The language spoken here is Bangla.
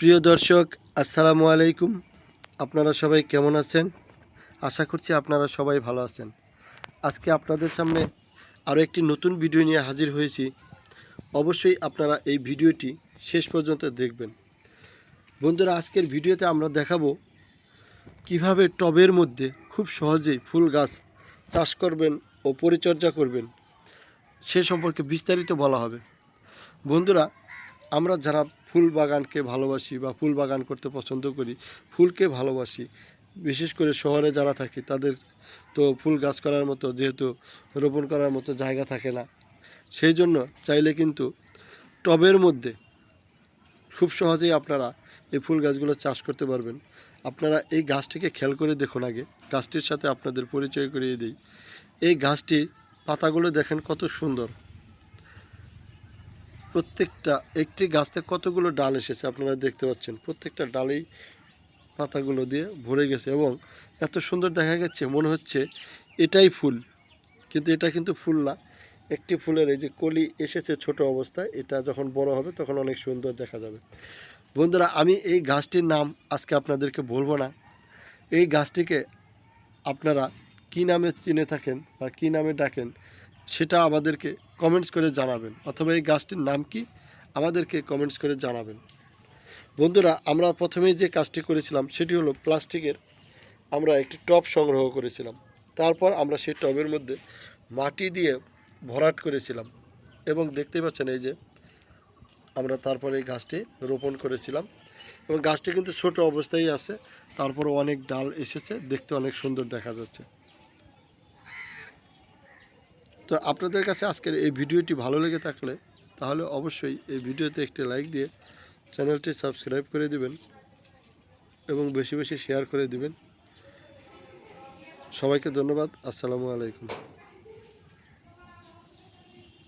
প্রিয় দর্শক, আসসালামু আলাইকুম। আপনারা সবাই কেমন আছেন? আশা করছি আপনারা সবাই ভালো আছেন। আজকে আপনাদের সামনে আরও একটি নতুন ভিডিও নিয়ে হাজির হয়েছি। অবশ্যই আপনারা এই ভিডিওটি শেষ পর্যন্ত দেখবেন। বন্ধুরা, আজকের ভিডিওতে আমরা দেখাবো কীভাবে টবের মধ্যে খুব সহজেই ফুল গাছ চাষ করবেন ও পরিচর্যা করবেন সে সম্পর্কে বিস্তারিত বলা হবে। বন্ধুরা আমরা যারা ফুল বাগানকে ভালোবাসি বা ফুল বাগান করতে পছন্দ করি, ফুলকে ভালোবাসি। বিশেষ করে শহরে যারা থাকি, তাদের তো ফুল গাছ করার মতো, যেহেতু রোপণ করার মতো জায়গা থাকে না। সেই জন্য চাইলে কিন্তু টবের মধ্যে খুব সহজেই আপনারা এই ফুল গাছগুলো চাষ করতে পারবেন। আপনারা এই গাছটিকে খেয়াল করে দেখুন আগে। গাছটির সাথে আপনাদের পরিচয় করিয়ে দিই। এই গাছটির পাতাগুলো দেখেন কত সুন্দর। প্রত্যেকটা, একটি গাছতে কতগুলো ডাল এসেছে আপনারা দেখতে পাচ্ছেন। প্রত্যেকটা ডালেই পাতাগুলো দিয়ে ভরে গেছে এবং এত সুন্দর দেখা যাচ্ছে মনে হচ্ছে এটাই ফুল। কিন্তু এটা কিন্তু ফুল না। একটি ফুলের এই যে কলি এসেছে ছোট অবস্থায়, এটা যখন বড় হবে তখন অনেক সুন্দর দেখা যাবে। বন্ধুরা, আমি এই গাছটির নাম আজকে আপনাদেরকে বলব না। এই গাছটিকে আপনারা কী নামে চিনে থাকেন বা কী নামে ডাকেন, সেটা আমাদেরকে কমেন্টস করে জানাবেন। অথবা এই গাছটির নাম কি? আমাদেরকে কমেন্টস করে জানাবেন। বন্ধুরা, আমরা প্রথমেই যে কাজটি করেছিলাম, সেটি হলো প্লাস্টিকের আমরা একটি টব সংগ্রহ করেছিলাম। তারপর আমরা সেই টবের মধ্যে মাটি দিয়ে ভরাট করেছিলাম। এবং দেখতে পাচ্ছেন এই যে আমরা তারপরে এই গাছটি রোপণ করেছিলাম। এবং গাছটি কিন্তু ছোট অবস্থায় আছে। তারপর অনেক ডাল এসেছে। দেখতে অনেক সুন্দর দেখা যাচ্ছে। তো আপনাদের কাছে আজকের এই ভিডিওটি ভালো লেগে থাকলে তাহলে অবশ্যই এই ভিডিওতে একটি লাইক দিয়ে চ্যানেলটি সাবস্ক্রাইব করে দিবেন এবং বেশি বেশি শেয়ার করে দিবেন। সবাইকে ধন্যবাদ। আসসালামু আলাইকুম।